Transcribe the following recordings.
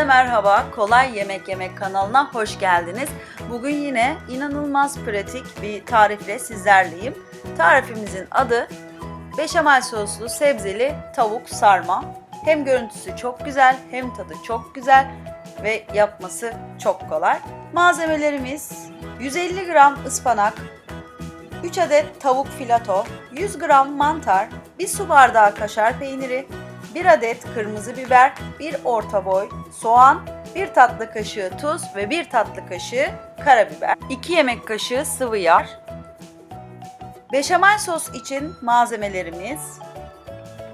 Herkese merhaba. Kolay Yemek Yemek kanalına hoş geldiniz. Bugün yine inanılmaz pratik bir tarifle sizlerleyim. Tarifimizin adı beşamel soslu sebzeli tavuk sarma. Hem görüntüsü çok güzel hem tadı çok güzel ve yapması çok kolay. Malzemelerimiz 150 gram ıspanak, 3 adet tavuk filato, 100 gram mantar, 1 su bardağı kaşar peyniri, 1 adet kırmızı biber, 1 orta boy soğan, 1 tatlı kaşığı tuz ve 1 tatlı kaşığı karabiber, 2 yemek kaşığı sıvı yağ. Beşamel sos için malzemelerimiz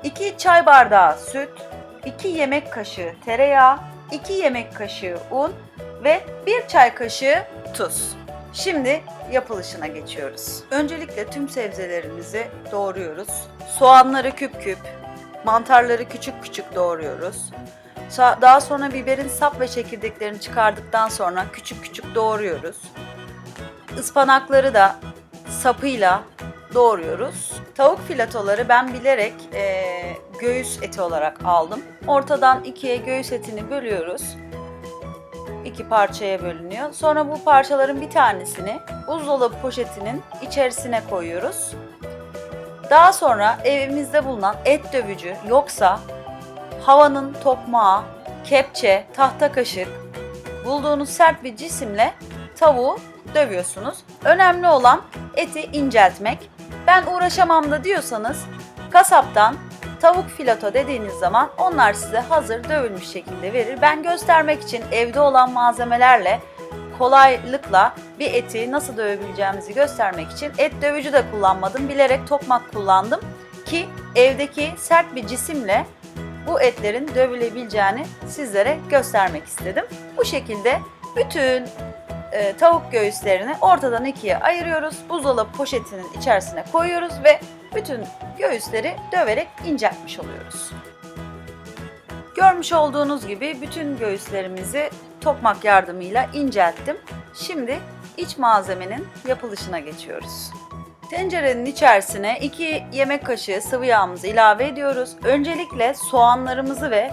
2 çay bardağı süt, 2 yemek kaşığı tereyağı, 2 yemek kaşığı un ve 1 çay kaşığı tuz. Şimdi yapılışına geçiyoruz. Öncelikle tüm sebzelerimizi doğruyoruz. Soğanları küp küp, mantarları küçük küçük doğruyoruz. Daha sonra biberin sap ve çekirdeklerini çıkardıktan sonra küçük küçük doğruyoruz. Ispanakları da sapıyla doğruyoruz. Tavuk filatoları ben bilerek eee, göğüs eti olarak aldım. Ortadan ikiye göğüs etini bölüyoruz iki parçaya bölünüyor. Sonra bu parçaların bir tanesini buzdolabı poşetinin içerisine koyuyoruz. Daha sonra evimizde bulunan et dövücü yoksa havanın tokmağı, kepçe, tahta kaşık bulduğunuz sert bir cisimle tavuğu dövüyorsunuz. Önemli olan eti inceltmek. Ben uğraşamam da diyorsanız kasaptan tavuk filato dediğiniz zaman onlar size hazır dövülmüş şekilde verir. Ben göstermek için evde olan malzemelerle kolaylıkla bir eti nasıl dövebileceğimizi göstermek için et dövücü de kullanmadım. Bilerek tokmak kullandım ki evdeki sert bir cisimle bu etlerin dövülebileceğini sizlere göstermek istedim. Bu şekilde bütün e, tavuk göğüslerini ortadan ikiye ayırıyoruz. Buzdolabı poşetinin içerisine koyuyoruz ve bütün göğüsleri döverek inceltmiş oluyoruz. Görmüş olduğunuz gibi bütün göğüslerimizi tokmak yardımıyla incelttim. Şimdi iç malzemenin yapılışına geçiyoruz. Tencerenin içerisine 2 yemek kaşığı sıvı yağımızı ilave ediyoruz. Öncelikle soğanlarımızı ve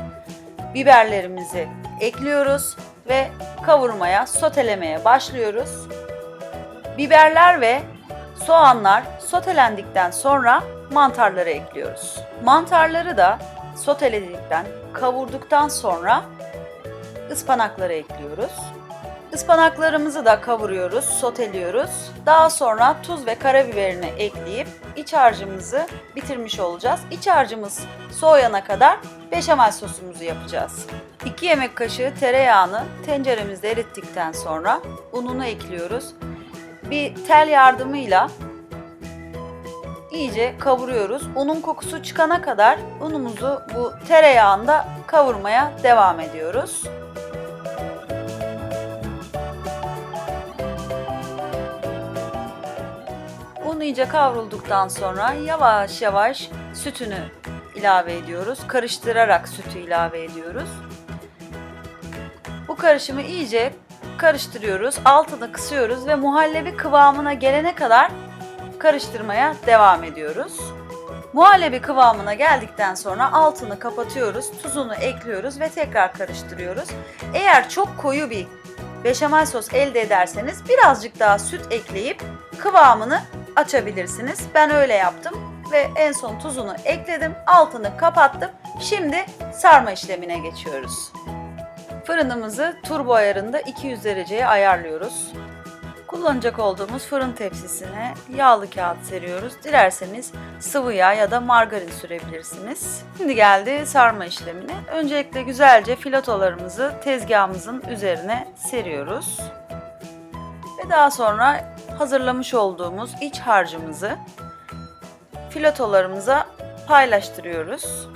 biberlerimizi ekliyoruz ve kavurmaya, sotelemeye başlıyoruz. Biberler ve soğanlar sotelendikten sonra mantarları ekliyoruz. Mantarları da soteledikten, kavurduktan sonra ıspanakları ekliyoruz. Ispanaklarımızı da kavuruyoruz, soteliyoruz. Daha sonra tuz ve karabiberini ekleyip iç harcımızı bitirmiş olacağız. İç harcımız soğuyana kadar beşamel sosumuzu yapacağız. 2 yemek kaşığı tereyağını tenceremizde erittikten sonra ununu ekliyoruz. Bir tel yardımıyla iyice kavuruyoruz. Unun kokusu çıkana kadar unumuzu bu tereyağında kavurmaya devam ediyoruz. Un iyice kavrulduktan sonra yavaş yavaş sütünü ilave ediyoruz. Karıştırarak sütü ilave ediyoruz. Bu karışımı iyice karıştırıyoruz. Altını kısıyoruz ve muhallebi kıvamına gelene kadar karıştırmaya devam ediyoruz. Muhallebi kıvamına geldikten sonra altını kapatıyoruz, tuzunu ekliyoruz ve tekrar karıştırıyoruz. Eğer çok koyu bir beşamel sos elde ederseniz birazcık daha süt ekleyip kıvamını açabilirsiniz. Ben öyle yaptım ve en son tuzunu ekledim, altını kapattım. Şimdi sarma işlemine geçiyoruz. Fırınımızı turbo ayarında 200 dereceye ayarlıyoruz. Kullanacak olduğumuz fırın tepsisine yağlı kağıt seriyoruz. Dilerseniz sıvı yağ ya da margarin sürebilirsiniz. Şimdi geldi sarma işlemine. Öncelikle güzelce filatolarımızı tezgahımızın üzerine seriyoruz. Ve daha sonra hazırlamış olduğumuz iç harcımızı filatolarımıza paylaştırıyoruz.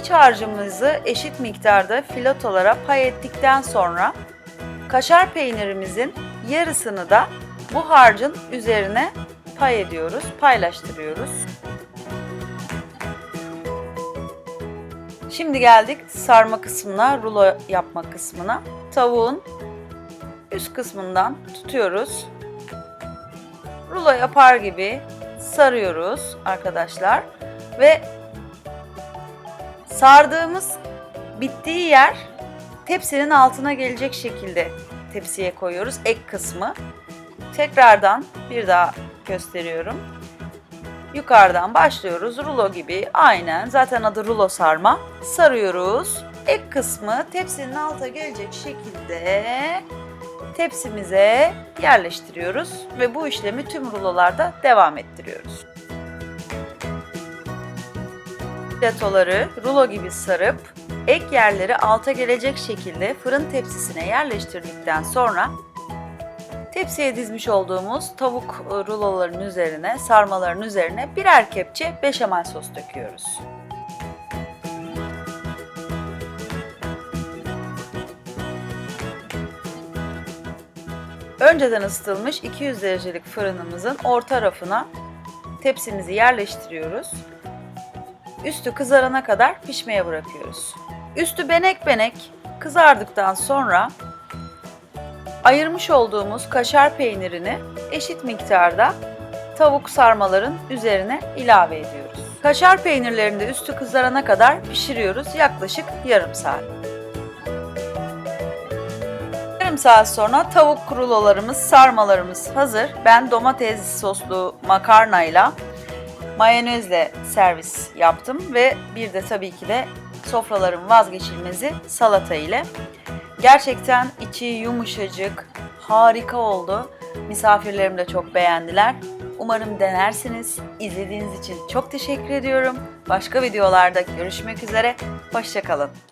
İç harcımızı eşit miktarda filatolara pay ettikten sonra kaşar peynirimizin yarısını da bu harcın üzerine pay ediyoruz, paylaştırıyoruz. Şimdi geldik sarma kısmına, rulo yapma kısmına. tavuğun üst kısmından tutuyoruz. Rulo yapar gibi sarıyoruz arkadaşlar ve sardığımız bittiği yer tepsinin altına gelecek şekilde tepsiye koyuyoruz ek kısmı. Tekrardan bir daha gösteriyorum. Yukarıdan başlıyoruz. Rulo gibi aynen zaten adı rulo sarma. Sarıyoruz. Ek kısmı tepsinin alta gelecek şekilde tepsimize yerleştiriyoruz ve bu işlemi tüm rulolarda devam ettiriyoruz. Platoları rulo gibi sarıp ek yerleri alta gelecek şekilde fırın tepsisine yerleştirdikten sonra tepsiye dizmiş olduğumuz tavuk e, ruloların üzerine, sarmaların üzerine birer kepçe beşamel sos döküyoruz. Önceden ısıtılmış 200 derecelik fırınımızın orta rafına tepsimizi yerleştiriyoruz. Üstü kızarana kadar pişmeye bırakıyoruz. Üstü benek benek kızardıktan sonra ayırmış olduğumuz kaşar peynirini eşit miktarda tavuk sarmaların üzerine ilave ediyoruz. Kaşar peynirlerini de üstü kızarana kadar pişiriyoruz yaklaşık yarım saat. Yarım saat sonra tavuk rulolarımız, sarmalarımız hazır. Ben domates soslu makarnayla mayonezle servis yaptım ve bir de tabii ki de sofraların vazgeçilmezi salata ile. Gerçekten içi yumuşacık, harika oldu. Misafirlerim de çok beğendiler. Umarım denersiniz. İzlediğiniz için çok teşekkür ediyorum. Başka videolarda görüşmek üzere. Hoşçakalın.